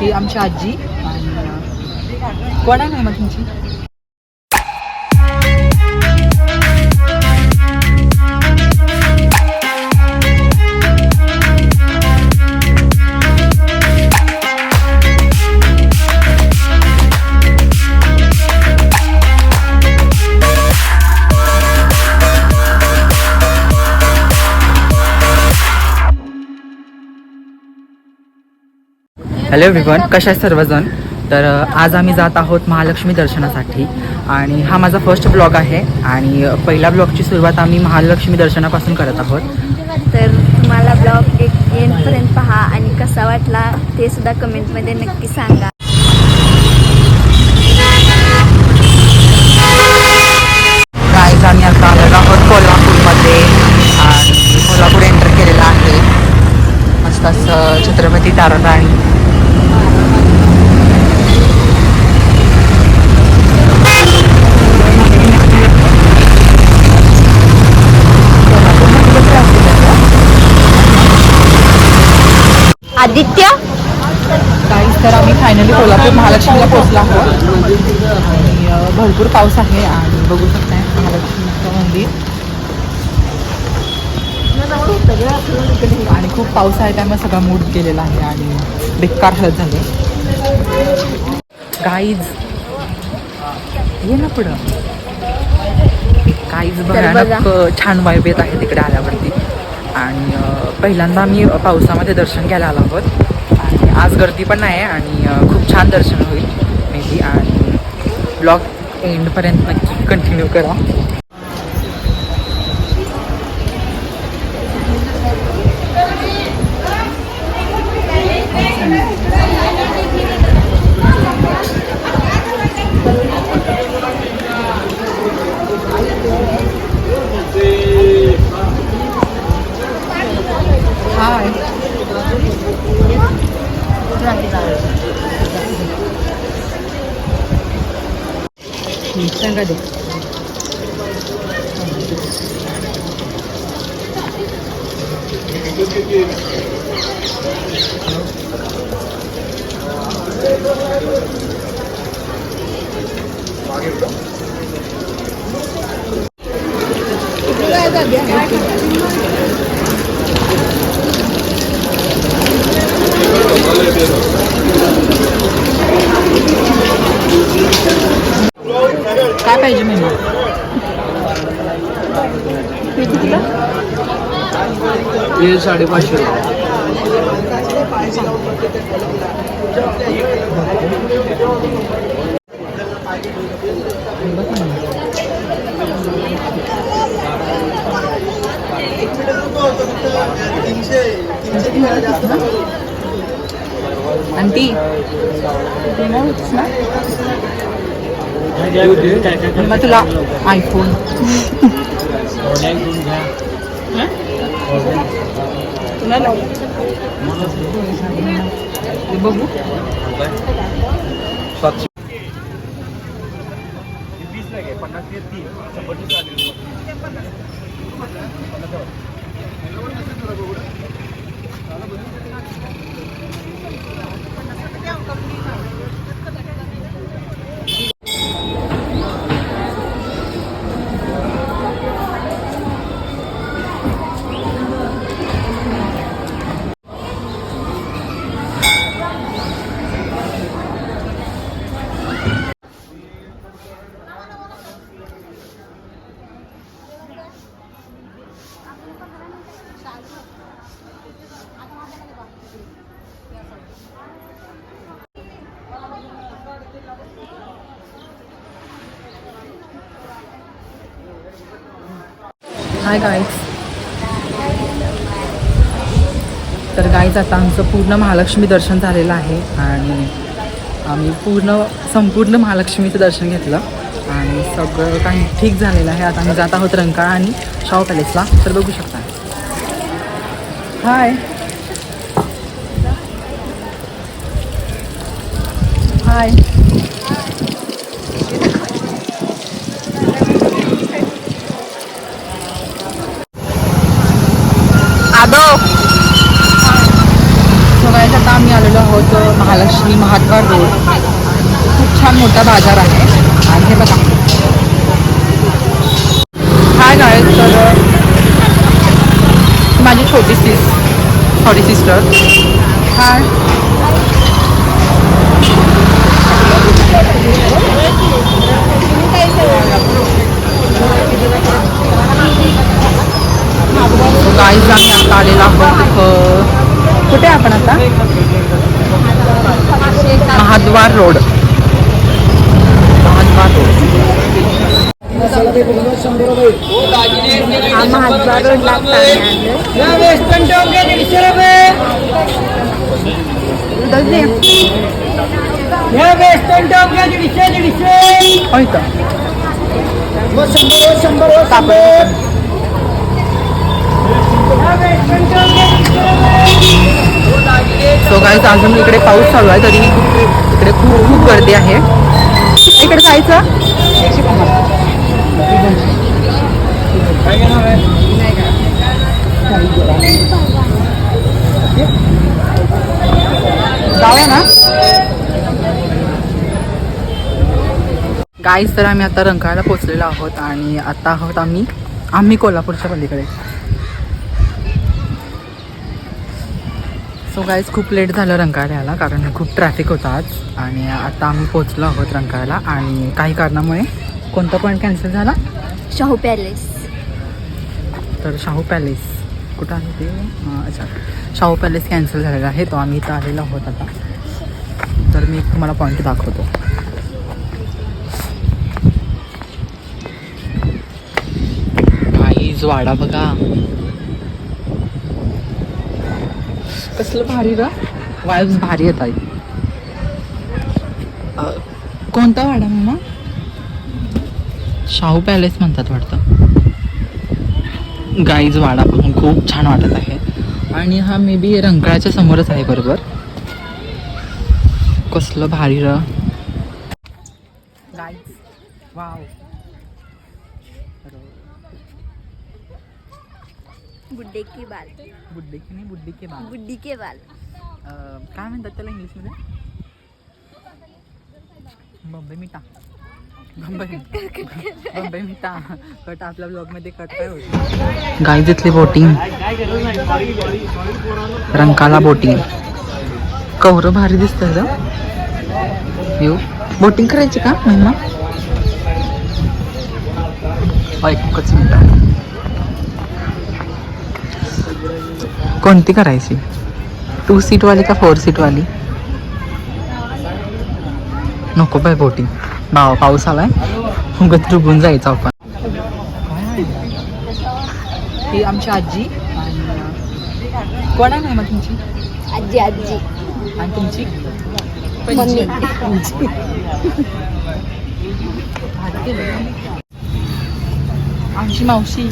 ही आमची आजी. आणि कोण आहे मग तुमची? हॅलो एव्हरीवन कशा आहे सर्वजण? तर आज आम्ही जात आहोत महालक्ष्मी दर्शनासाठी. आणि हा माझा फर्स्ट ब्लॉग आहे. आणि पहिल्या ब्लॉगची सुरुवात आम्ही महालक्ष्मी दर्शनापासून करत आहोत. तर तुम्हाला ब्लॉग एक एंडपर्यंत पहा आणि कसा वाटला ते सुद्धा कमेंटमध्ये नक्की सांगा. गाईज आम्ही आता आलेलो आहोत कोल्हापूरमध्ये. आणि कोल्हापूर एंटर केलेला आहे. मस्त असं छत्रपती ताराराणी. आदित्य? गाईज तर आम्ही फायनली कोल्हापूर महालक्ष्मीला पोहोचलो आहोत. आणि भरपूर पाऊस आहे आणि बघू शकताय महालक्ष्मीचं मंदिर. आणि खूप पाऊस आहे त्यामुळे सगळा मूड गेलेला आहे आणि बेकार हळद झाले. गाईज ये ना पुढं. काहीच अ, छान वाईब येत आहे तिकडे आल्यावरती. आणि पहिल्यांदा आम्ही पावसामध्ये दर्शन घ्यायला आलो आहोत. आणि आज गर्दी पण नाही आहे आणि खूप छान दर्शन होईल मे बी आणि ब्लॉग एंडपर्यंत नक्की कंटिन्यू करा हाय सांगा दे काय हे साडेपाचशे आंटी मग तुला आयफोन हे बघू सातशे हाय गाईज तर गाईज आता आमचं पूर्ण महालक्ष्मी दर्शन झालेलं आहे आणि आम्ही पूर्ण संपूर्ण महालक्ष्मीचं दर्शन घेतलं आणि सगळं काही ठीक झालेलं आहे. आता आम्ही जात आहोत रंकाळा आणि शाहू पॅलेसला तर बघू शकता. हाय हाय आलेलो आहोत महालक्ष्मी महात्मा रोड. खूप छान मोठा बाजार आहे. आणि हे बघा. हाय गाय तर माझी छोटी sis sorry sister hi guys आम्ही आता आलेला आहोत कुठे आहे आपण आता? महाद्वार रोड. महाद्वार रोड. हा महाद्वार रोडला आता आम्ही आलोय. सो गाईज अजून इकडे पाऊस चालू आहे तरी इकडे खूप खूप गर्दी आहे. इकडे जायचं? जाऊया ना? गाईज तर आम्ही आता रंकाळ्याला पोचलेलो आहोत आणि आता आहोत आम्ही आम्ही कोल्हापूरच्या पलीकडे. सो गाईज खूप लेट झालं रंकाळ्याला कारण खूप ट्रॅफिक होता आज. आणि आता आम्ही पोचलो आहोत रंकाळ्याला. आणि काही कारणामुळे कोणता पॉईंट कॅन्सल झाला? शाहू पॅलेस तर शाहू पॅलेस कुठं आहे ते? अच्छा. शाहू पॅलेस कॅन्सल झालेला आहे. तो आम्ही इथं आलेलो आहोत आता. तर मी एक तुम्हाला पॉईंट दाखवतो. वाडा बघा. कसलं भारी ग? वाईब्स भारी येत आहे कोणता वाडा मामा? शाहू पॅलेस म्हणतात वाटतं. गाईज वाडा पाहून खूप छान वाटत आहे. आणि हा मे बी रंकाळ्याच्या समोरच आहे बरोबर. कसलं भारी र. गाईज वाव बुड्डे के बाल? बुड्डे की नाही बुड्डी के बाल. बुड्डी के बाल. अं, काय म्हणतात त्याला इंग्लिशमध्ये? बॉम्बे मिठा. बॉम्बे बॉम्बे मिठा. कट आपल्या ब्लॉगमध्ये कट काय होत गाईज इथली बोटिंग. रंकाला बोटिंग. कौरव भारी दिसतंय ग. येऊ. बोटिंग करायची का महिमा? एकच मिनिट कोणती करायची? टू सीटवाली का फोर सीटवाली नको बाय बोटिंग भाव पाऊस आलाय. उगत डुबून जायचं आपण. ती आमची आजी. कोण आहे नाही मग तुमची? आजी आजी. आणि तुमची? आमची मावशी.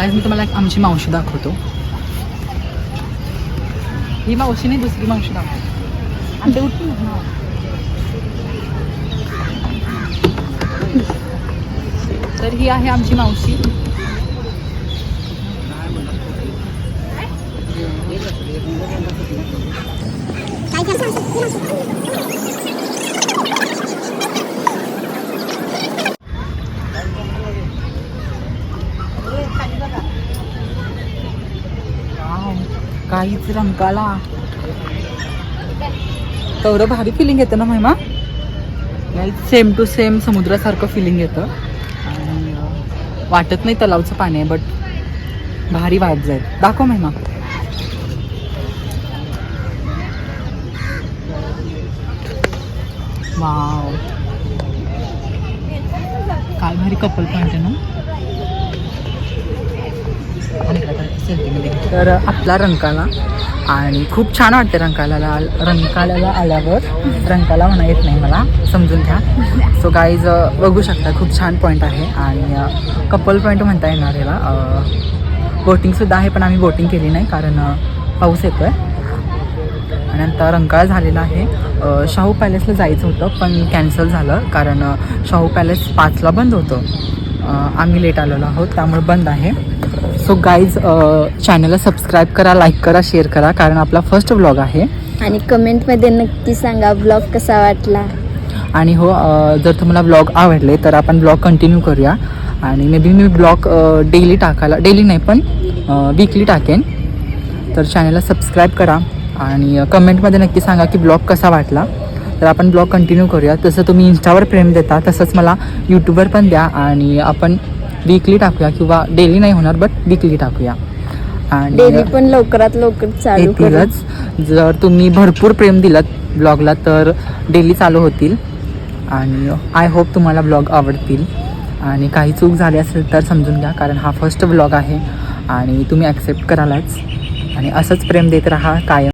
गाईज मी तुम्हाला एक आमची मावशी दाखवतो. ही मावशी नाही दुसरी मावशी दाखवतो. आणि ते उठून तर ही आहे आमची मावशी. काय काहीच रंकाला तेवढं भारी फिलिंग येतं ना महिमा? सेम टू सेम समुद्रासारखं फिलिंग येतं. आणि वाटत नाही तलावचं पाणी आहे बट भारी वाट जाईल दाखव महिमा. वाव काय भारी कपल पॉईंट आहे ना तर आपला रंकाला. आणि खूप छान वाटते रंकाला रंकाल्याला आल्यावर. रंकाला म्हणा येत नाही मला. समजून घ्या. सो गाईज बघू शकता खूप छान पॉईंट आहे. आणि कपल पॉईंट म्हणता येणार याला. बोटिंगसुद्धा आहे पण आम्ही बोटिंग केली नाही कारण पाऊस येतो आहे आणि आता रंकाळा झालेला आहे. शाहू पॅलेसला जायचं होतं पण कॅन्सल झालं कारण शाहू पॅलेस पाचला बंद होतं. आम्ही लेट आलेलो आहोत त्यामुळे बंद आहे. सो गाईज चॅनलला सबस्क्राईब करा लाईक करा शेअर करा कारण आपला फर्स्ट व्लॉग आहे. आणि कमेंटमध्ये नक्की सांगा ब्लॉग कसा वाटला? आणि हो जर तुम्हाला ब्लॉग आवडले तर आपण ब्लॉग कंटिन्यू करूया. आणि मे बी मी ब्लॉग डेली टाकायला डेली नाही पण वीकली टाकेन. तर चॅनलला सबस्क्राईब करा. आणि कमेंटमध्ये नक्की सांगा की ब्लॉग कसा वाटला. तर आपण ब्लॉग कंटिन्यू करूया. तसं तुम्ही इंस्टावर प्रेम देता तसंच मला यूट्यूबवर पण द्या आणि आपण वीकली टाकूया किंवा डेली नाही होणार बट वीकली टाकूया. डेली आणि पण लवकरात लवकर चालू येतीलच. जर तुम्ही भरपूर प्रेम दिलात ब्लॉगला तर डेली चालू होतील. आणि आय होप तुम्हाला ब्लॉग आवडतील. आणि काही चूक झाली असेल तर समजून घ्या कारण हा फर्स्ट ब्लॉग आहे. आणि तुम्ही ॲक्सेप्ट करालाच आणि असंच प्रेम देत राहा कायम.